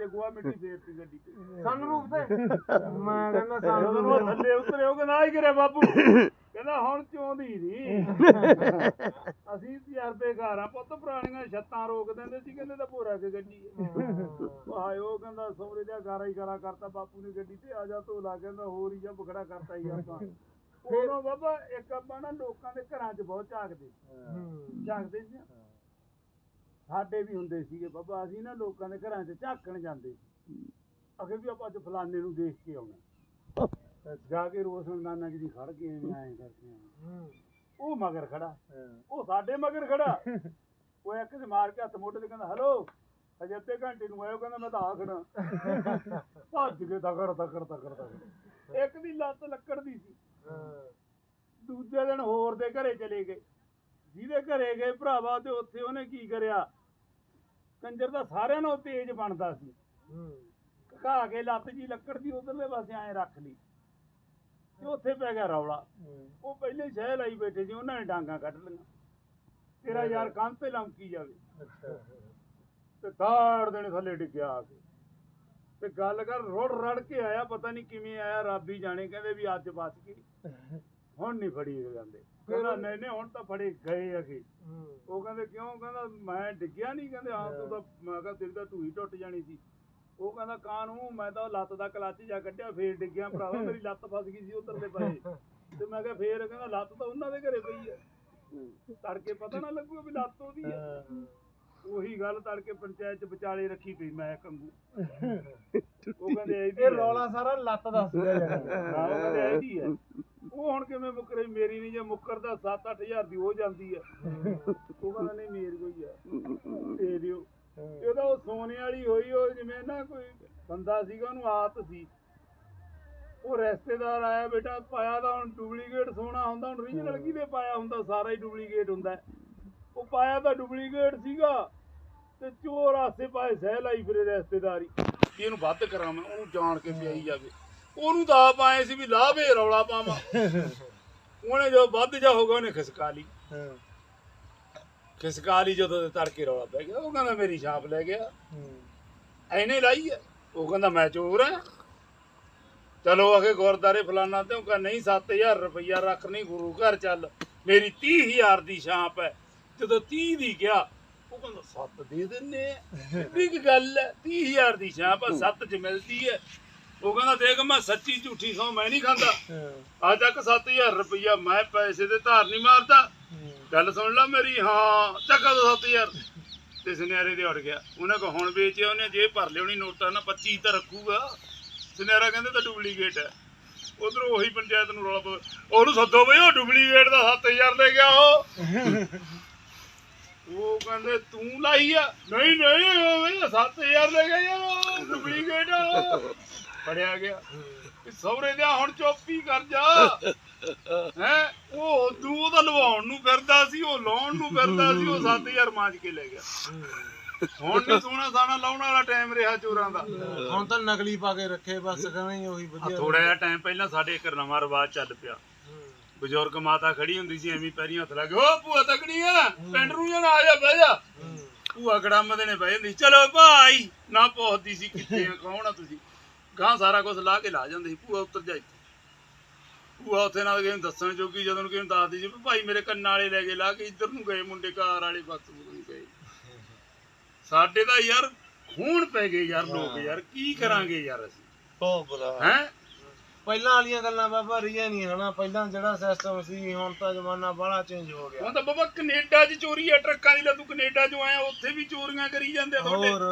ਤੇ ਗੋਆ ਮਿੱਟੀ ਫੇਰਤੀ ਗੱਡੀ ਤੇ। ਸਨਰੂਫ ਤੇ। ਮੈਂ ਕਹਿੰਦਾ ਜਦੋਂ ਉਹ ਸਨਰੂਫ ਥੱਲੇ ਉਤਰੇ ਉਹ ਕਹਿੰਦਾ ਆਈ ਕਰਿਆ ਬਾਪੂ। ਕਹਿੰਦਾ ਹੁਣ ਚੋਂਦੀ ਨਹੀਂ ਅਸੀਂ ਤਜਰਬੇ ਘਰ ਆ ਪੁੱਤ ਪੁਰਾਣੀਆਂ ਛੱਤਾਂ ਰੋਕ ਦਿੰਦੇ ਸੀ ਕਹਿੰਦੇ ਤਾਂ ਭੋਰਾ ਕੇ ਗੱਡੀ ਆਏ ਉਹ ਕਹਿੰਦਾ ਸੌਰੇ ਦਾ ਗਾਰਾ ਹੀ ਗਾਰਾ ਕਰਤਾ ਬਾਪੂ ਨੇ ਗੱਡੀ ਤੇ ਆ ਜਾ ਧੋਲਾ ਕਹਿੰਦਾ ਹੋਰ ਹੀ ਜਾਂ ਬਖੜਾ ਕਰਤਾ ਹੀ ਆਪਾਂ। ਉਦੋਂ ਬਾਬਾ ਇੱਕ ਆਪਾਂ ਨਾ ਲੋਕਾਂ ਦੇ ਘਰਾਂ 'ਚ ਬਹੁਤ ਝਾਕਦੇ। ਝਾਕਦੇ ਸੀ। ਸਾਡੇ ਵੀ ਹੁੰਦੇ ਸੀਗੇ ਬਾਬਾ ਅਸੀਂ ਨਾ ਲੋਕਾਂ ਦੇ ਘਰਾਂ 'ਚ ਝਾਕਣ ਜਾਂਦੇ ਸੀ। ਅਗੇ ਵੀ ਆਪਾਂ ਅੱਜ ਫਲਾਣੇ ਨੂੰ ਦੇਖ ਕੇ ਆਉਣਾ। ਜਾ ਕੇ ਰੋਸ਼ਨ ਨਾਨਾ ਜੀ ਦੀ ਖੜ ਕੇ ਐਂ ਕਰਕੇ ਆਏ। ਉਹ ਮਗਰ ਖੜਾ। ਉਹ ਸਾਡੇ ਮਗਰ ਖੜਾ। ਉਹ ਇੱਕ ਦੇ ਮਾਰ ਕੇ ਹੱਥ ਮੋਢੇ ਤੇ ਕਹਿੰਦਾ ਹਲੋ ਅਜੇ ਅੱਧੇ ਘੰਟੇ ਨੂੰ ਆਇਓ ਕਹਿੰਦਾ ਮੈਂ ਤਾਂ ਆ ਖੜਾ। ਭੱਜ ਕੇ ਤਕੜ ਤਕੜ ਤਕੜ ਤਕੜ। ਇੱਕ ਦੀ ਲੱਤ ਲੱਕੜ ਦੀ ਸੀ। ਦੂਜੇ ਦਿਨ ਹੋਰ ਦੇ ਘਰੇ ਚਲੇ ਗਏ। ਜਿਹਦੇ ਘਰੇ ਗਏ ਭਰਾਵਾ ਤੇ ਉੱਥੇ ਉਹਨੇ ਕੀ ਕਰਿਆ? ਕੰਜਰ ਦਾ ਸਾਰਿਆਂ ਨਾਲੋਂ ਤੇਜ਼ ਬਣਦਾ ਸੀ। ਘਾ ਕੇ ਲੱਤ ਜੀ ਲੱਕੜ ਦੀ ਉਧਰਲੇ ਪਾਸੇ ਐਂ ਰੱਖ ਲਈ ਤੇ ਉੱਥੇ ਪੈ ਗਿਆ ਰੌਲਾ। ਉਹ ਪਹਿਲੇ ਹੀ ਸ਼ਹਿ ਲਾਈ ਬੈਠੇ ਸੀ ਉਹਨਾਂ ਨੇ ਡਾਂਗਾ ਕੱਢ ਲਈਆਂ। ਤੇਰਾ ਯਾਰ ਕੰਨ ਤੇ ਲੰਕੀ ਜਾਵੇ। ਤੇ ਤਾੜ ਦੇਣੇ ਥੱਲੇ ਡਿੱਗਿਆ ਆ ਕੇ। ਤੇ ਗੱਲ ਕਰ ਰੋੜ ਰੜ ਕੇ ਆਇਆ ਪਤਾ ਨਹੀਂ ਕਿਵੇਂ ਆਇਆ ਰੱਬ ਹੀ ਜਾਣੇ ਕਹਿੰਦੇ ਵੀ ਅੱਜ ਬਚ ਗਈ। ਹੁਣ ਨਹੀਂ ਫੜੀ ਜਾਂਦੇ। ਕਹਿੰਦਾ ਨਹੀਂ ਨਹੀਂ ਹੁਣ ਤਾਂ ਫੜੇ ਗਏ ਅਗੇ ਉਹ ਕਹਿੰਦੇ ਕਿਉਂ? ਕਹਿੰਦਾ ਮੈਂ ਡਿੱਗਿਆ ਨਹੀਂ ਕਹਿੰਦੇ ਹਾਂ ਤੂੰ ਤਾਂ ਮੈਂ ਕਿਹਾ ਤੇਰੀ ਤਾਂ ਢੂਈ ਟੁੱਟ ਜਾਣੀ ਸੀ। ਉਹ ਕਹਿੰਦਾ ਕਾਨੂੰ ਮੈਂ ਤਾਂ ਲੱਤ ਦਾ ਕਲੱਚ ਜਾ ਕੱਢਿਆ ਫੇਰ ਡਿੱਗਿਆ ਭਰਾਵਾ ਮੇਰੀ ਲੱਤ ਫਸ ਗਈ ਸੀ ਉਧਰਲੇ ਪਾਸੇ ਤੇ ਮੈਂ ਕਿਹਾ ਫੇਰ ਕਹਿੰਦਾ ਲੱਤ ਤਾਂ ਉਹਨਾਂ ਦੇ ਘਰੇ ਪਈ ਆ। ਤੜਕੇ ਪਤਾ ਨਾ ਲੱਗੂਗਾ ਵੀ ਲੱਤ ਉਹਦੀ ਆ। ਉਹੀ ਗੱਲ ਤੜਕੇ ਪੰਚਾਇਤ ਚ ਵਿਚਾਲੇ ਰੱਖੀ ਪਈ ਮੈਂ ਕੰਗੂ ਉਹ ਕਹਿੰਦੇ ਇਹ ਰੌਲਾ ਸਾਰਾ ਲੱਤ ਦੱਸਦਾ ਯਾਰ ਹਾਂ, ਉਹ ਕਹਿੰਦੇ ਇਹਦੀ ਹੈ। ਉਹ ਹੁਣ ਕਿਵੇਂ ਮੁੱਕਰੇ? ਮੇਰੀ ਨਹੀਂ ਜੇ ਮੁੱਕਰਦਾ 7-8000 ਦੀ ਹੋ ਜਾਂਦੀ ਹੈ ਉਹ ਕਹਿੰਦਾ ਨਹੀਂ ਮੇਰੀ ਕੋਈ ਆ। ਦੇ ਦਿਓ। ਇਹਦਾ ਉਹ ਸੋਨੇ ਵਾਲੀ ਹੋਈ ਉਹ ਜਿਵੇਂ ਨਾ ਕੋਈ ਬੰਦਾ ਸੀਗਾ ਉਹਨੂੰ ਆਦਤ ਸੀ। ਉਹ ਰਿਸ਼ਤੇਦਾਰ ਆਇਆ ਬੇਟਾ ਪਾਇਆ ਤਾਂ ਹੁਣ ਡੁਪਲੀਕੇਟ ਸੋਨਾ ਹੁੰਦਾ ਹੁਣ ਓਰੀਜਨਲ ਕਿਹਦੇ ਪਾਇਆ ਹੁੰਦਾ? ਸਾਰਾ ਹੀ ਡੁਪਲੀਕੇਟ ਹੁੰਦਾ। ਉਹ ਪਾਇਆ ਤਾਂ ਡੁਪਲੀਕੇਟ ਸੀਗਾ ਤੇ ਚੋਰ ਆਸੇ ਪਾਸੇ ਸਹਿ ਲਾਈ ਫਿਰੇ ਰਿਸ਼ਤੇਦਾਰੀ। ਇਹਨੂੰ ਵੱਧ ਕਰਾਵਾਂ ਉਹਨੂੰ ਜਾਣ ਕੇ ਪਿਆਈ ਜਾਵੇ। ਉਹਨੂੰ ਤਾਂ ਆਪ ਆਏ ਸੀ ਵੀ ਲਾਵੇ ਰੌਲਾ ਪਾਵਾਂ। ਉਹਨੇ ਜੋ ਵੱਧ ਜਾ ਹੋਗਾ ਉਹਨੇ ਖਿਸਕਾ ਲਈ। ਖਿਸਕਾ ਲਈ ਜਦੋਂ ਤੜਕੇ ਰੌਲਾ ਪੈ ਗਿਆ ਉਹ ਕਹਿੰਦਾ ਮੇਰੀ ਛਾਪ ਲੈ ਗਿਆ। ਐਨੇ ਲਾਈ ਹੈ ਉਹ ਕਹਿੰਦਾ ਮੈਂ ਚੋਰ ਆ। ਚਲੋ ਅਗੇ ਗੁਰਦਾਰੇ ਫਲਾਨਾ ਤੇ ਉਹ ਕਹਿੰਦਾ ਨਹੀਂ 7000 ਰੁਪਈਆ ਰੱਖ ਨਹੀਂ ਗੁਰੂ ਘਰ ਚੱਲ। ਮੇਰੀ 30000 ਦੀ ਛਾਪ ਹੈ ਜਦੋਂ 30 ਦੀ ਗਿਆ ਉਹ ਕਹਿੰਦਾ 7 ਦੇ ਦਿੰਨੇ ਕੀ ਗੱਲ ਹੈ 30000 ਦੀ ਛਾਪ ਆ 7 ਚ ਮਿਲਦੀ ਹੈ ਉਹ ਕਹਿੰਦਾ ਦੇਖ ਮੈਂ ਸੱਚੀ ਝੂਠੀ ਸੌ ਮੈਂ ਨਹੀਂ ਖਾਂਦਾ। ਅੱਜ ਤੱਕ 7000 ਰੁਪਈਆ ਮੈਂ ਪੈਸੇ ਦੇ ਧਾਰ ਨਹੀਂ ਮਾਰਦਾ। ਗੱਲ ਸੁਣ ਲੈ ਮੇਰੀ ਹਾਂ ਚੱਕਾ ਦੋ 7000 ਤੇ ਸੁਨਿਆਰੇ ਦੇ ਉੜ ਗਿਆ। ਉਹਨੇ ਕੋ ਹੁਣ ਵੇਚਿਆ ਉਹਨੇ ਜੇ ਭਰ ਲਿਉਣੀ ਨੋਟਾਂ ਨਾ 25 ਤਾਂ ਰੱਖੂਗਾ। ਸੁਨਿਆਰਾ ਕਹਿੰਦੇ ਤਾਂ ਡੁਪਲੀਕੇਟ ਹੈ। ਉਧਰੋਂ ਉਹੀ ਪੰਚਾਇਤ ਨੂੰ ਰੌਲਾ ਪਵੇ ਉਹਨੂੰ ਸੱਦੋ ਬਈ ਉਹ ਡੁਪਲੀਕੇਟ ਦਾ 7000 ਲੈ ਗਿਆ ਉਹ। ਉਹ ਕਹਿੰਦੇ ਤੂੰ ਲਾਈ ਆ? ਨਹੀਂ ਨਹੀਂ ਉਹ ਵੀ 7000 ਲੈ ਗਿਆ ਯਾਰ ਡੁਪਲੀਕੇਟ ਫੜਿਆ ਗਿਆ। ਵੀ ਸਹੁਰੇ ਦਾ ਹੁਣ ਚੁੱਪ ਕਰ ਜਾ। ਹੈ? ਉਹ ਉਹਦਾ ਲਵਾਉਣ ਨੂੰ ਫਿਰਦਾ ਸੀ ਉਹ ਲਾਉਣ ਨੂੰ ਫਿਰਦਾ ਸੀ ਉਹ 7000 ਮਾਂਜ ਕੇ ਲੈ ਗਿਆ। ਹੁਣ ਨਹੀਂ ਸੋਨਾ ਸਾਨਾ ਲਾਉਣ ਵਾਲਾ ਟਾਈਮ ਰਿਹਾ ਚੋਰਾਂ ਦਾ। ਹੁਣ ਤਾਂ ਨਕਲੀ ਪਾ ਕੇ ਰੱਖੇ ਬਸ ਕਹਿੰਦਾ ਉਹੀ ਵਧੀਆ। ਥੋੜਾ ਜਿਹਾ ਟਾਈਮ ਪਹਿਲਾਂ ਸਾਡੇ ਇੱਕ ਨਵਾਂ ਰਿਵਾਜ ਚੱਲ ਪਿਆ। ਬਜ਼ੁਰਗ ਮਾਤਾ ਖੜੀ ਹੁੰਦੀ ਸੀ ਐਵੇਂ ਪੈਰੀਂ ਹੱਥ ਲਾ ਕੇ ਓ ਭੂਆ ਤਕੜੀ ਆ ਪਿੰਡ ਨੂੰ ਜਾਣਾ ਆ ਜਾ ਬਹਿ ਜਾ। ਭੂਆ ਗੜਾਮਦੇ ਨੇ ਬਹਿ ਜਾਂਦੀ। ਚਲੋ ਭਾਈ ਨਾ ਪਹੁੰਚਦੀ ਸੀ ਕਿੱਥੇ ਆ ਕੌਣ ਆ ਤੁਸੀਂ। ਗਾਂ ਸਾਰਾ ਕੁਝ ਲਾ ਕੇ ਲਾ ਜਾਂਦੇ ਸੀ ਭੂਆ ਉੱਤਰ ਜਾਈ। ਭੂਆ ਉੱਥੇ ਨਾਲ ਕਿਸੇ ਨੂੰ ਦੱਸਣ ਜੋਗੀ ਜਦੋਂ ਨੂੰ ਕਿਸੇ ਨੂੰ ਦੱਸਦੀ ਸੀ ਵੀ ਭਾਈ ਮੇਰੇ ਕੰਨਾਂ ਵਾਲੇ ਲੈ ਕੇ ਲਾ ਕੇ ਇੱਧਰ ਨੂੰ ਗਏ ਮੁੰਡੇ ਕਾਰ ਵਾਲੇ ਬੱਸ ਨੂੰ ਗਏ। ਸਾਡੇ ਤਾਂ ਯਾਰ ਖੂਨ ਪੈ ਗਏ ਯਾਰ ਲੋਕ ਯਾਰ ਕੀ ਕਰਾਂਗੇ ਯਾਰ ਅਸੀਂ? ਬਹੁਤ ਬੁਰਾ ਹੈ? ਪਹਿਲਾਂ ਵਾਲੀਆਂ ਗੱਲਾਂ ਬਾਬਾ ਰਹੀਆਂ ਨਹੀਂ ਹਨਾ ਪਹਿਲਾਂ ਜਿਹੜਾ ਸਿਸਟਮ ਸੀ ਹੁਣ ਤਾਂ ਜ਼ਮਾਨਾ ਬੜਾ ਚੇਂਜ ਹੋ ਗਿਆ। ਹੁਣ ਤਾਂ ਬਾਬਾ ਕੈਨੇਡਾ 'ਚ ਚੋਰੀ ਆ ਟਰੱਕਾਂ ਦੀ ਲੈ ਤੂੰ ਕੈਨੇਡਾ 'ਚੋਂ ਆਇਆ ਉੱਥੇ ਵੀ ਚੋਰੀਆਂ ਕਰੀ ਜਾਂਦੇ ਆ ਤੁਹਾਡੇ। ਹੋਰ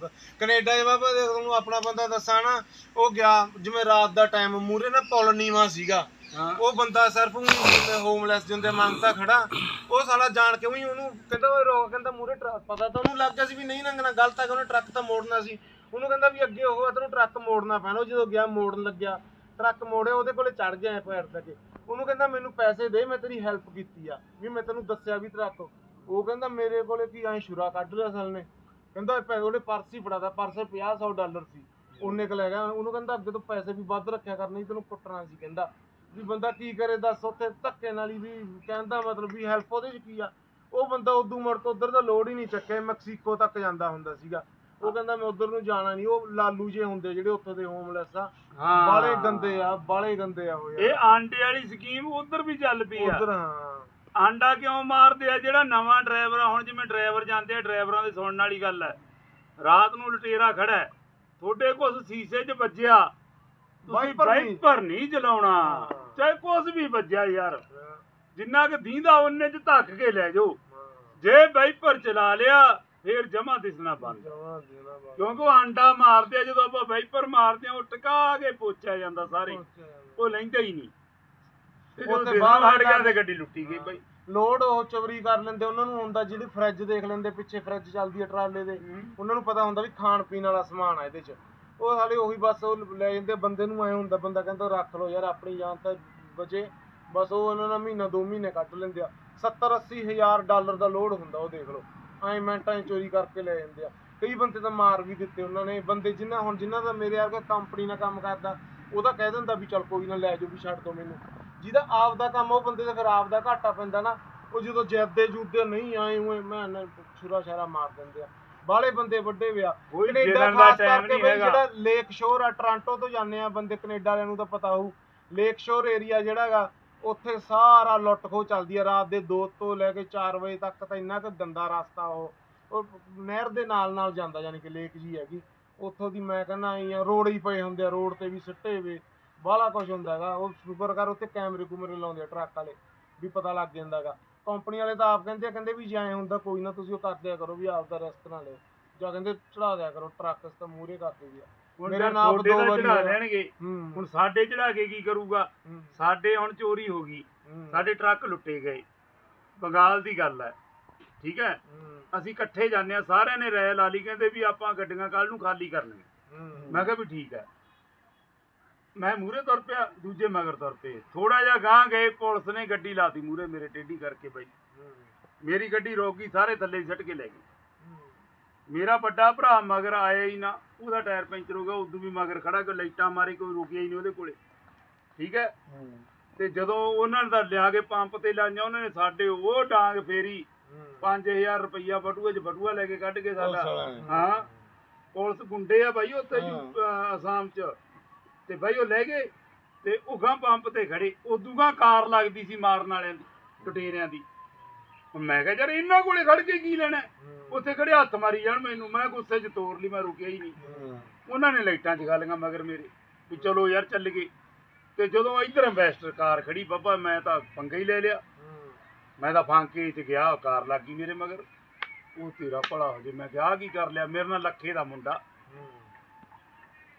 ਬ- ਕੈਨੇਡਾ ਦੇ ਬਾਬਾ ਦੇ ਤੁਹਾਨੂੰ ਆਪਣਾ ਬੰਦਾ ਦੱਸਾਂ ਨਾ ਉਹ ਗਿਆ ਜਿਵੇਂ ਰਾਤ ਦਾ ਟਾਈਮ ਮੂਰੇ ਨਾ ਪੁਲ ਨੀਵਾ ਸੀਗਾ। ਹਾਂ। ਉਹ ਬੰਦਾ ਸਿਰਫ ਉਹਨੂੰ ਹੋਮਲੈਸ ਜਿੰਦੇ ਮੰਗਤਾ ਖੜਾ ਉਹ ਸਾਲਾ ਜਾਣ ਕੇ ਉਹੀ ਉਹਨੂੰ ਕਹਿੰਦਾ ਓਏ ਰੋਕ ਕਹਿੰਦਾ ਮੂਰੇ ਟਰੱਕ ਪਤਾ ਤਾਂ ਉਹਨੂੰ ਲੱਗ ਗਿਆ ਸੀ ਵੀ ਨਹੀਂ ਲੰਘਣਾ ਗਲਤ ਹੈ ਕਿ ਉਹਨੇ ਟਰੱਕ ਤਾਂ ਮੋੜਨਾ ਸੀ। ਉਹਨੂੰ ਕਹਿੰਦਾ ਵੀ ਅੱਗੇ ਉਹ ਤੈਨੂੰ ਟਰੱਕ ਮੋੜਨਾ ਪੈਣਾ ਉਹ ਜਦੋਂ ਗਿਆ ਮੋੜਨ ਲੱਗਿਆ। ਟਰੱਕ ਮੋੜਿਆ, ਉਹਦੇ ਕੋਲੇ ਚੜ ਗਿਆ ਪੈਰ ਤੇ ਉਹਨੂੰ ਕਹਿੰਦਾ, ਮੈਨੂੰ ਪੈਸੇ ਦੇ, ਮੈਂ ਤੇਰੀ ਹੈਲਪ ਕੀਤੀ ਆ। ਵੀ ਮੈਂ ਤੈਨੂੰ ਦੱਸਿਆ ਵੀ ਟਰੱਕ। ਉਹ ਕਹਿੰਦਾ, ਮੇਰੇ ਕੋਲੇ ਕੀ ਐ ਸ਼ੁਰਾ ਕੱਢ ਲਿਆ ਸਾਲ ਨੇ। ਕਹਿੰਦਾ ਪੈ- ਉਹਨੇ ਪਰਸ ਹੀ ਫੜਾਦਾ ਪਰਸ 50 100 ਡਾਲਰ ਸੀ। ਉਹਨੇ ਕ ਲੈ ਗਿਆ ਉਹਨੂੰ ਕਹਿੰਦਾ, ਅੱਗੇ ਤੋਂ ਪੈਸੇ ਵੀ ਵੱਧ ਰੱਖਿਆ ਕਰਨੀ ਤੈਨੂੰ ਕੁੱਟਣਾ ਸੀ। ਕਹਿੰਦਾ, ਵੀ ਬੰਦਾ ਕੀ ਕਰੇ ਦੱਸ ਉੱਥੇ ਧੱਕੇ ਨਾਲ ਹੀ ਵੀ ਕਹਿੰਦਾ ਮਤਲਬ ਵੀ ਹੈਲਪ ਉਹਦੇ ਚ ਕੀ ਆ? ਉਹ ਬੰਦਾ ਉਦੋਂ ਮੁੜ ਤੋਂ ਉਧਰ ਦਾ ਲੋਡ ਹੀ ਨਹੀਂ ਚੱਕਿਆ। ਮੈਕਸੀਕੋ ਤੱਕ ਜਾਂਦਾ ਹੁੰਦਾ ਸੀਗਾ। ਉਹ ਕਹਿੰਦਾ ਮੈਂ ਉਧਰ ਨੂੰ ਜਾਣਾ ਨਹੀਂ ਉਹ ਲਾਲੂ ਜੇ ਹੁੰਦੇ ਜਿਹੜੇ ਉੱਥੋਂ ਦੇ ਹੋਮਲੈਸ ਆ। ਹਾਂ। ਬਾਲੇ ਗੰਦੇ ਆ ਬਾਲੇ ਗੰਦੇ ਆ ਉਹ ਇਹ ਆਂਡੇ ਵਾਲੀ ਸਕੀਮ ਉਧਰ ਵੀ ਚੱਲ ਪਈ ਆ। ਉਧਰ ਹਾਂ। ਆਂਡਾ ਕਿਉਂ ਮਾਰਦੇ ਆ? ਜਿਹੜਾ ਨਵਾਂ ਡਰਾਈਵਰ ਆ ਹੁਣ ਜਿਵੇਂ ਡਰਾਈਵਰ ਜਾਂਦੇ ਆ ਡਰਾਈਵਰਾਂ ਦੇ ਸੁਣਨ ਵਾਲੀ ਗੱਲ ਹੈ ਰਾਤ ਨੂੰ ਲਟੇਰਾ ਖੜਾ ਤੁਹਾਡੇ ਕੁਛ ਸੀਸੇ 'ਚ ਵੱਜਿਆ। ਤੁਸੀਂ ਵਾਈਪਰ ਨਹੀਂ। ਚਲਾਉਣਾ। ਚਾਹੇ ਕੁਛ ਵੀ ਵੱਜਿਆ ਯਾਰ। ਜਿੰਨਾ ਕਿ ਦੀਂਦਾ ਉਹਨੇ 'ਚ ਧੱਕ ਕੇ ਲੈ ਜਾਓ। ਜੇ ਵਾਈਪਰ ਚਲਾ ਲਿਆ ਫੇਰ ਜਮਾ ਦਿਸਣਾ ਬੰਦ। ਕਿਉਂਕਿ ਉਹ ਆਂਡਾ ਮਾਰਦੇ ਜਦੋਂ ਆਪਾਂ ਵਾਈਪਰ ਮਾਰਦੇ ਆ ਉਹ ਟਿਕਾ ਕੇ ਪੋਚਿਆ ਜਾਂਦਾ ਸਾਰੇ। ਉਹ ਲੈਂਦਾ ਹੀ ਨਹੀਂ। ਤੇ ਉੱਥੇ ਦਿਸਣੋਂ ਬਾਹਰ ਹਟ ਗਿਆ ਤੇ ਗੱਡੀ ਲੁੱਟੀ ਗਈ ਬਾਈ। ਲੋਡ ਉਹ ਚਵਰੀ ਕਰ ਲੈਂਦੇ ਉਹਨਾਂ ਨੂੰ ਹੁੰਦਾ ਜਿਹੜੀ ਫਰਿੱਜ ਦੇਖ ਲੈਂਦੇ ਪਿੱਛੇ ਫਰਿੱਜ ਚੱਲਦੀ ਹੈ ਟਰਾਲੇ ਦੇ। ਉਹਨਾਂ ਨੂੰ ਪਤਾ ਹੁੰਦਾ ਵੀ ਖਾਣ ਪੀਣ ਵਾਲਾ ਸਮਾਨ ਆ ਇਹਦੇ 'ਚ। ਉਹ ਹਾਲੇ ਉਹੀ ਬਸ ਉਹ ਲੈ ਜਾਂਦੇ ਬੰਦੇ ਨੂੰ ਐ ਹੁੰਦਾ ਬੰਦਾ ਕਹਿੰਦਾ ਰੱਖ ਲਓ ਯਾਰ ਆਪਣੀ ਜਾਨ ਤਾਂ ਬਚੇ। ਬਸ ਉਹ ਉਹਨਾਂ ਨਾਲ ਮਹੀਨਾ ਦੋ ਮਹੀਨੇ ਕੱਢ ਲੈਂਦੇ ਆ। 70 80 ਹਜ਼ਾਰ ਡਾਲਰ ਦਾ ਲੋਡ ਹੁੰਦਾ ਉਹ ਦੇਖ ਲਓ। ਐਂ ਮਿੰਟਾਂ 'ਚ ਚੋਰੀ ਕਰਕੇ ਲੈ ਜਾਂਦੇ ਆ। ਕਈ ਬੰਦੇ ਤਾਂ ਮਾਰ ਵੀ ਦਿੱਤੇ ਉਹਨਾਂ ਨੇ। ਬੰਦੇ ਜਿਨ੍ਹਾਂ ਹੁਣ ਜਿਨ੍ਹਾਂ ਦਾ ਮੇਰੇ ਵਰਗਾ ਕੰਪਨੀ ਨਾਲ ਕੰਮ ਕਰਦਾ ਉਹਦਾ ਕਹਿ ਦਿੰਦਾ ਵੀ ਚੱਲ ਕੋਈ ਨਾ ਲੈ ਜਾਓ ਵੀ ਛੱਡ ਦੋ ਮੈਨੂੰ। ਜਿਹਦਾ ਆਪ ਦਾ ਕੰਮ ਉਹ ਬੰਦੇ ਦਾ ਫਿਰ ਆਪ ਦਾ ਘਾਟਾ ਪੈਂਦਾ ਨਾ। ਉਹ ਜਦੋਂ ਜੈਦੇ ਜੂਦੇ ਨਹੀਂ ਆਏ ਹੋਏ ਮੈਂ ਨਾ ਛੁਰਾ ਛਾਰਾ ਮਾਰ ਦਿੰਦੇ ਆ। ਬਾਹਲੇ ਬੰਦੇ ਵੱਡੇ ਵਿਆ ਕੈਨੇਡਾ ਖਾਸ ਕਰਕੇ ਬਈ ਜਿਹੜਾ ਲੇਕ ਸ਼ੋਰ ਆ ਟੋਰਾਂਟੋ ਤੋਂ ਜਾਂਦੇ ਆ ਬੰਦੇ ਕੈਨੇਡਾ ਵਾਲਿਆਂ ਨੂੰ ਤਾਂ ਪਤਾ ਹੋਊ। ਲੇਕ ਸ਼ੋਰ ਏਰੀਆ ਜਿਹੜਾ ਹੈਗਾ ਉੱਥੇ ਸਾਰਾ ਲੁੱਟ ਖੋ ਚੱਲਦੀ ਆ, ਰਾਤ ਦੇ 2 ਤੋਂ ਲੈ ਕੇ 4 ਵਜੇ ਤੱਕ ਤਾਂ ਇੰਨਾ ਕੁ ਗੰਦਾ ਰਸਤਾ ਉਹ। ਉਹ ਨਹਿਰ ਦੇ ਨਾਲ ਨਾਲ ਜਾਂਦਾ, ਯਾਨੀ ਕਿ ਲੇਕ ਜੀ ਹੈਗੀ। ਉੱਥੋਂ ਦੀ ਮੈਂ ਕਹਿੰਦਾ ਆਈ ਆ, ਰੋਡ ਹੀ ਪਏ ਹੁੰਦੇ ਆ, ਰੋਡ ਤੇ ਵੀ ਸਿੱਟੇ ਵੇ, ਬਾਹਲਾ ਕੁਝ ਹੁੰਦਾ ਹੈਗਾ। ਉਹ ਸ਼ੁਕਰ ਕਰ ਉੱਥੇ ਕੈਮਰੇ ਕੁਮਰੇ ਲਾਉਂਦੇ ਆ ਟਰੱਕ ਵਾਲੇ, ਵੀ ਪਤਾ ਲੱਗ ਜਾਂਦਾ ਹੈਗਾ। ਕੰਪਨੀ ਵਾਲੇ ਤਾਂ ਆਪ ਕਹਿੰਦੇ ਆ, ਕਹਿੰਦੇ ਵੀ ਜੇ ਐਂ ਹੁੰਦਾ ਕੋਈ ਨਾ, ਤੁਸੀਂ ਉਹ ਕਰ ਦਿਆ ਕਰੋ, ਵੀ ਆਪ ਦਾ ਰਿਸਕ ਨਾ ਲਿਓ। ਜਾਂ ਕਹਿੰਦੇ ਚੜਾ ਦਿਆ ਕਰੋ, ਟਰੱਕ ਇਸ ਤਾਂ ਮੂਰੇ ਕਰ ਆ। ਹੁਣ ਮੇਰਾ ਨਾਮ ਦੋ ਦੋ ਵਾਰੀ ਚੜਾ। ਲੈਣਗੇ ਹੂੰ। ਹੁਣ ਸਾਡੇ ਚੜਾ ਕੇ ਕੀ ਕਰੂਗਾ? ਹੂੰ, ਸਾਡੇ ਹੁਣ ਚੋਰੀ ਹੋ ਗਈ। ਹੂੰ, ਸਾਡੇ ਟਰੱਕ ਲੁੱਟੇ ਗਏ। ਬੰਗਾਲ ਦੀ ਗੱਲ ਹੈ। ਠੀਕ ਹੈ? ਹੂੰ, ਅਸੀਂ ਇਕੱਠੇ ਜਾਂਦੇ ਆ ਸਾਰਿਆਂ ਨੇ ਰਾਇ ਲਾ ਲਈ। ਕਹਿੰਦੇ ਵੀ ਆਪਾਂ ਗੱਡੀਆਂ ਕੱਲ ਨੂੰ ਖਾਲੀ ਕਰਨੀਆਂ। ਹੂੰ, ਮੈਂ ਕਿਹਾ ਵੀ ਠੀਕ ਹੈ। ਮੈਂ ਮੂਰੇ ਤੁਰ ਪਿਆ ਦੂਜੇ ਮਗਰ ਤੁਰ ਪਏ। ਥੋੜਾ ਜਿਹਾ ਗਾਂ ਗਏ ਪੁਲਿਸ ਨੇ ਗੱਡੀ ਲਾਤੀ ਮੂਰੇ ਮੇਰੇ ਟੇਢੀ ਕਰਕੇ ਬਈ। ਹੂੰ, ਮੇਰੀ ਗੱਡੀ ਰੋਕ ਗਈ ਸਾਰੇ ਥੱਲੇ ਸਿੱਟ ਕੇ ਲੈ ਗਏ। ਮੇਰਾ ਵੱਡਾ ਭਰਾ ਮਗਰ ਆਇਆ ਹੀ ਨਾ ਉਹਦਾ ਟਾਇਰ ਪੈਂਚਰ ਹੋ ਗਿਆ ਉਦੋਂ ਵੀ ਮਗਰ ਖੜਾ ਕੋਈ ਲਾਈਟਾਂ ਮਾਰੀ ਕੋਈ ਰੁਕਿਆ ਹੀ ਨਹੀਂ ਉਹਦੇ ਕੋਲੇ। ਠੀਕ ਹੈ? ਤੇ ਜਦੋਂ ਉਹਨਾਂ ਤਾਂ ਲਿਆ ਕੇ ਪੰਪ ਤੇ ਲਾਈਆਂ ਉਹਨਾਂ ਨੇ ਸਾਡੇ ਉਹ ਡਾਂਗ ਫੇਰੀ। ਹੂੰ। 5000 ਰੁਪਈਆ ਬਟੂਏ 'ਚ ਬਟੂਆ ਲੈ ਕੇ ਕੱਢ ਕੇ ਸਾਡਾ। ਹਾਂ। ਪੁਲਿਸ ਗੁੰਡੇ ਆ ਬਾਈ ਉੱਥੇ ਅਸਾਮ 'ਚ। ਤੇ ਬਾਈ ਉਹ ਲੈ ਗਏ ਤੇ ਉਗਾਂ ਪੰਪ ਤੇ ਖੜੇ। ਉਦੂਗਾ ਕਾਰ ਲੱਗਦੀ ਸੀ ਮਾਰਨ ਵਾਲਿਆਂ ਦੀ ਟਟੇਰਿਆਂ ਦੀ। ਮੈਂ ਕਿਹਾ ਯਾਰ ਇਹਨਾਂ ਕੋਲੇ ਖੜ ਕੇ ਕੀ ਲੈਣਾ? ਉੱਥੇ ਖੜੇ ਹੱਥ ਮਾਰੀ ਜਾਣ ਮੈਨੂੰ। ਮੈਂ ਗੁੱਸੇ 'ਚ ਤੋੜ ਲਈ ਮੈਂ ਰੁਕਿਆ ਹੀ ਨਹੀਂ। ਉਹਨਾਂ ਨੇ ਲਾਈਟਾਂ ਜਗਾ ਲਈਆਂ ਮਗਰ ਮੇਰੇ ਵੀ ਚਲੋ ਯਾਰ ਚੱਲ ਗਏ। ਤੇ ਜਦੋਂ ਇੱਧਰ ਇੰਵੈਸਟਰ ਕਾਰ ਖੜੀ ਬਾਬਾ ਮੈਂ ਤਾਂ ਪੰਗਾ ਹੀ ਲੈ ਲਿਆ। ਮੈਂ ਤਾਂ ਫਾਂਕੇ 'ਚ ਗਿਆ ਕਾਰ ਲੱਗ ਗਈ ਮੇਰੇ ਮਗਰ। ਉਹ ਤੇਰਾ ਭਲਾ ਹੋ ਜੇ ਮੈਂ ਕਿਹਾ ਆਹ ਕੀ ਕਰ ਲਿਆ? ਮੇਰੇ ਨਾਲ ਲੱਖੇ ਦਾ ਮੁੰਡਾ।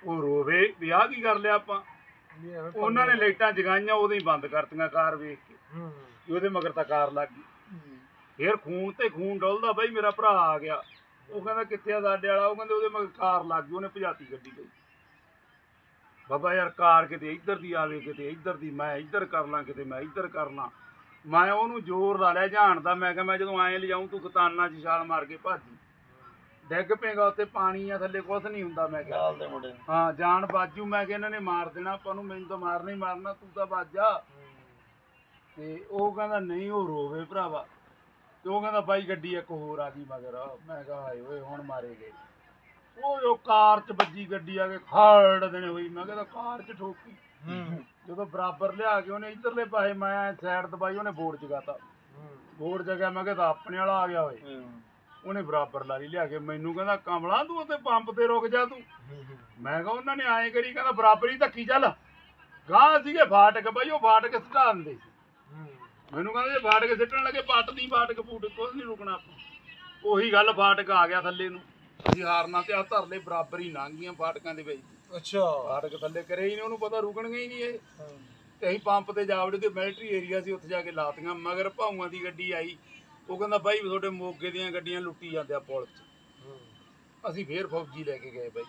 ਉਹ ਰੋਵੇ ਵੀ ਆਹ ਕੀ ਕਰ ਲਿਆ ਆਪਾਂ? ਉਹਨਾਂ ਨੇ ਲਾਈਟਾਂ ਜਗਾਈਆਂ ਉਦੋਂ ਹੀ ਬੰਦ ਕਰਤੀਆਂ ਕਾਰ ਵੇਖ ਕੇ। ਉਹਦੇ ਮਗਰ ਤਾਂ ਕਾਰ ਲੱਗ ਗਈ। ਫੇਰ ਖੂਨ ਤੇ ਖੂਨ ਡੁੱਲਦਾ ਬਈ ਮੇਰਾ ਭਰਾ ਆ ਗਿਆ। ਉਹ ਕਹਿੰਦਾ ਕਿੱਥੇ ਆ ਸਾਡੇ ਵਾਲਾ? ਉਹ ਕਹਿੰਦੇ ਉਹਦੇ ਮਗਰ ਕਾਰ ਲੱਗ ਗਈ ਉਹਨੇ ਭਜਾਤੀ ਗੱਡੀ ਗਈ ਬਾਬਾ ਯਾਰ ਕਾਰ ਕਿਤੇ ਇੱਧਰ ਦੀ ਆਵੇ ਕਿਤੇ ਇੱਧਰ ਦੀ ਮੈਂ ਇੱਧਰ ਕਰ ਲਾਂ ਕਿਤੇ ਮੈਂ ਇੱਧਰ ਕਰ ਲਾਂ ਮੈਂ ਉਹਨੂੰ ਜ਼ੋਰ ਲਾ ਲਿਆ ਜਾਣਦਾ ਮੈਂ ਕਿਹਾ ਮੈਂ ਜਦੋਂ ਐਂ ਲਿਜਾਉਂ ਤੂੰ ਕਤਾਨਾ 'ਚ ਛਾਲ ਮਾਰ ਕੇ ਭੱਜੀ। ਡਿੱਗ ਪਏਗਾ ਉੱਤੇ ਪਾਣੀ ਆ ਥੱਲੇ ਕੁਝ ਨਹੀਂ ਹੁੰਦਾ ਮੈਂ ਕਿਹਾ। ਨਾਲ ਦੇ ਮੁੰਡੇ ਹਾਂ ਜਾਨ ਬਾਜੂ ਮੈਂ ਕਿਹਾ ਇਹਨਾਂ ਨੇ ਮਾਰ ਦੇਣਾ ਆਪਾਂ ਨੂੰ ਮੈਨੂੰ ਤਾਂ ਮਾਰਨਾ ਹੀ ਮਾਰਨਾ ਤੂੰ ਤਾਂ ਭੱਜ ਜਾ ਤੇ ਉਹ ਕਹਿੰਦਾ ਨਹੀਂ ਉਹ ਰੋਵੇ ਭਰਾਵਾ। ਤੇ ਉਹ ਕਹਿੰਦਾ ਬਾਈ ਗੱਡੀ ਇੱਕ ਹੋਰ ਆ ਗਈ ਮਗਰ। ਮੈਂ ਕਿਹਾ ਹਾਏ ਓਏ ਹੁਣ ਮਾਰੇ ਗਏ। ਉਹ ਜੋ ਕਾਰ 'ਚ ਵੱਜੀ ਗੱਡੀ ਆ ਕੇ ਖੜ ਦੇਣੇ ਹੋਈ। ਮੈਂ ਕਹਿੰਦਾ ਕਾਰ 'ਚ ਠੋਕੀ। ਜਦੋਂ ਬਰਾਬਰ ਲਿਆ ਕੇ ਉਹਨੇ ਇਧਰਲੇ ਪਾਸੇ ਮੈਂ ਸਾਈਡ ਦਬਾਈ ਉਹਨੇ ਬੋਰਡ ਜਗਾਤਾ ਬੋਰਡ ਜਗਿਆ ਮੈਂ ਕਿਹਾ ਤਾਂ ਆਪਣੇ ਵਾਲਾ ਆ ਗਿਆ ਹੋਏ ਉਹਨੇ ਬਰਾਬਰ ਲਾ ਲਈ ਲਿਆ ਕੇ ਮੈਨੂੰ ਕਹਿੰਦਾ ਕਮਲਾ ਤੂੰ ਉੱਥੇ ਪੰਪ ਤੇ ਰੁਕ ਜਾ ਤੂੰ। ਮੈਂ ਕਿਹਾ ਉਹਨਾਂ ਨੇ ਐਂ ਕਰੀ ਕਹਿੰਦਾ ਬਰਾਬਰ ਹੀ ਧੱਕੀ ਚੱਲ। ਗਾਂ ਸੀਗੇ ਫਾਟਕ ਬਈ ਉਹ ਫਾਟਕ ਸਟਾ ਦਿੰਦੇ ਸੀ। ਮੈਨੂੰ ਕਹਿੰਦਾ ਜੇ ਫਾਟਕ ਸਿੱਟਣ ਲੱਗੇ ਪੱਟ ਦੀ ਫਾਟਕ ਫੂਟ ਕੁਝ ਨਹੀਂ ਰੁਕਣਾ ਆਪਾਂ। ਉਹੀ ਗੱਲ ਫਾਟਕ ਆ ਗਿਆ ਥੱਲੇ ਨੂੰ। ਅਸੀਂ ਹਾਰਨਾ ਤੇ ਆ ਧਰ ਬਰਾਬਰ ਹੀ ਲੰਘ ਗਈਆਂ ਫਾਟਕਾਂ ਦੇ ਵਿੱਚ। ਅੱਛਾ। ਫਾਟਕ ਥੱਲੇ ਕਰੇ ਹੀ ਨਹੀਂ ਉਹਨੂੰ ਪਤਾ ਰੁਕਣਗੇ ਹੀ ਨਹੀਂ ਇਹ। ਤੇ ਅਸੀਂ ਪੰਪ ਤੇ ਜਾ ਵੜੇ ਤੇ ਮਿਲਟਰੀ ਏਰੀਆ ਸੀ ਉੱਥੇ ਜਾ ਕੇ ਲਾਤੀਆਂ ਮਗਰ ਭਾਊਆਂ ਦੀ ਗੱਡੀ ਆਈ। ਉਹ ਕਹਿੰਦਾ ਬਾਈ ਤੁਹਾਡੇ ਮੋਗੇ ਦੀਆਂ ਗੱਡੀਆਂ ਲੁੱਟੀ ਜਾਂਦੇ ਆ ਪੁਲ 'ਚ। ਅਸੀਂ ਫੇਰ ਫੌਜੀ ਲੈ ਕੇ ਗਏ ਬਾਈ।